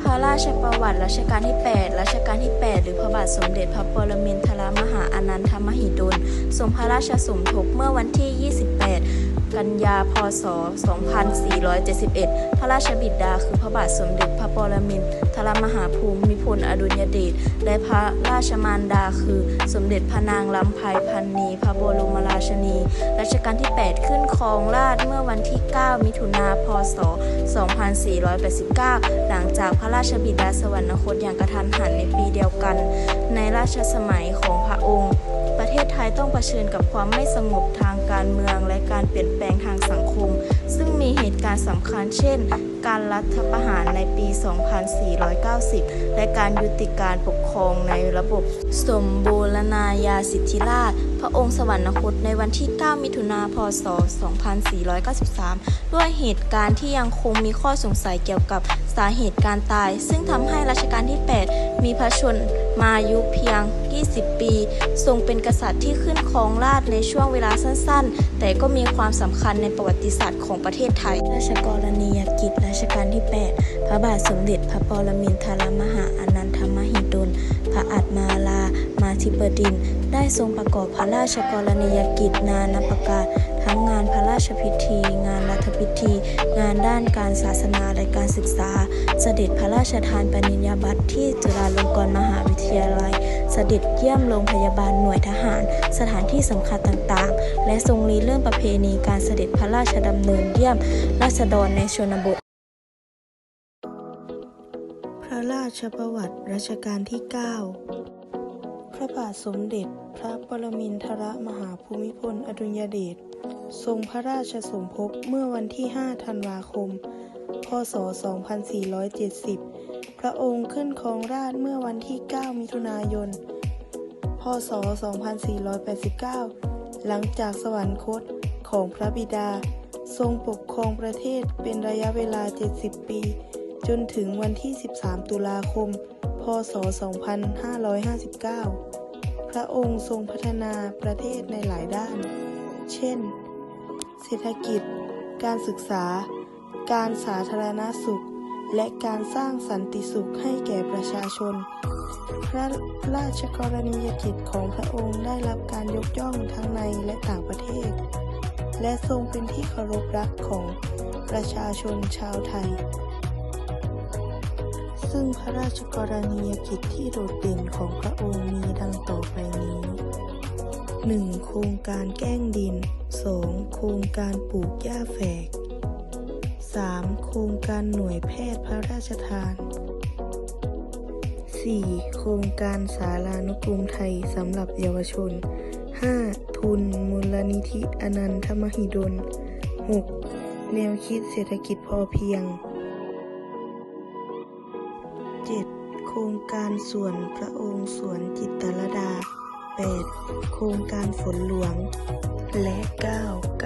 พระราชประวัติรัชกาลที่ 8 รัชกาลที่ 8 หรือพระบาทสมเด็จพระปรมินทรมหาอนันทมหิดลทรงพระราชสมภพเมื่อวันที่ 28 กันยา พศ 2471 พระราชบิดาคือพระบาทสมเด็จพระปรมินทรมหาภูมิพลอดุลยเดช และพระราชมารดาคือสมเด็จพระนางลำไพพันนีพระบรม ชนี รัชกาลที่ 8 ขึ้นครองราชเมื่อวันที่ 9 มิถุนา พศ 2489 หลังจากพระราชบิดาสวรรคตอย่างกระทันหันในปีเดียวกัน ในราชสมัยของพระองค์ ประเทศไทยต้องเผชิญกับความไม่สงบทางการเมืองและการเปลี่ยนแปลงทางสังคม ซึ่งมีเหตุการณ์สำคัญเช่นการรัฐประหารในปี 2490 และการยุติการปกครองในระบบสมบูรณาญาสิทธิราช พระองค์สวรรคตในวันที่ 9 มิถุนา พศ 2493 ด้วยเหตุการณ์ที่ยังคงมีข้อสงสัยเกี่ยวกับสาเหตุการตาย ซึ่งทำให้รัชกาลที่ 8 มีพระชนมายุเพียง 20 ปี ทรงเป็นกษัตริย์ที่ขึ้นครองราชย์ในช่วงเวลาสั้นๆ แต่ก็มีความสำคัญในประวัติศาสตร์ของประเทศไทย ราชกรณียกิจรัชกาลที่ 8 พระบาทสมเด็จพระปรมินทรมหาอนันทมหิดล พระอัฏมาลา มาธิบดิน ได้ทรงประกอบพระราชกรณียกิจนานาประการ ทั้งงานพระราชพิธี งานรัฐพิธี งานด้านการศาสนาและการศึกษา เสด็จพระราชทานปริญญาบัตรที่จุฬาลงกรณ์มหาวิทยาลัย เสด็จเยี่ยมโรงพยาบาลหน่วยทหาร สถานที่สำคัญต่างๆ และทรงรีเรื่องประเพณีการเสด็จพระราชดำเนินเยี่ยมราษฎรในชนบท ระราชประวัติรัชกาลที่ 9 พระบาทสมเด็จพระปรมินทรมหาภูมิพลอดุลยเดช ทรงพระราชสมภพเมื่อวันที่ 5 ธันวาคม พศ 2470 พระองค์ขึ้นครองราชเมื่อวันที่ 9 มิถุนายน พศ 2489 หลังจากสวรรคตของพระบิดา ทรงปกครองประเทศเป็นระยะเวลา 70 ปี จนถึงวันที่ 13 ตุลาคม พศ 2559 พระองค์ทรงพัฒนาประเทศในหลายด้าน เช่น เศรษฐกิจ การศึกษา การสาธารณสุข และการสร้างสันติสุขให้แก่ประชาชน พระราชกรณียกิจของพระองค์ได้รับการยกย่องทั้งในและต่างประเทศ และทรงเป็นที่เคารพรักของประชาชนชาวไทย ซึ่งพระราชกรณียกิจที่โดดเด่นของพระองค์มีดังต่อไปนี้ 1. โครงการแก้งดิน 2. โครงการปลูกหญ้าแฝก 3. โครงการหน่วยแพทย์พระราชทาน 4. โครงการสารานุกรมไทยสำหรับเยาวชน 5. ทุนมูลนิธิอนันทมหิดล 6. แนวคิดเศรษฐกิจพอเพียง 7. โครงการสวนพระองค์สวนจิตรลดา 8. โครงการฝนหลวง และ 9.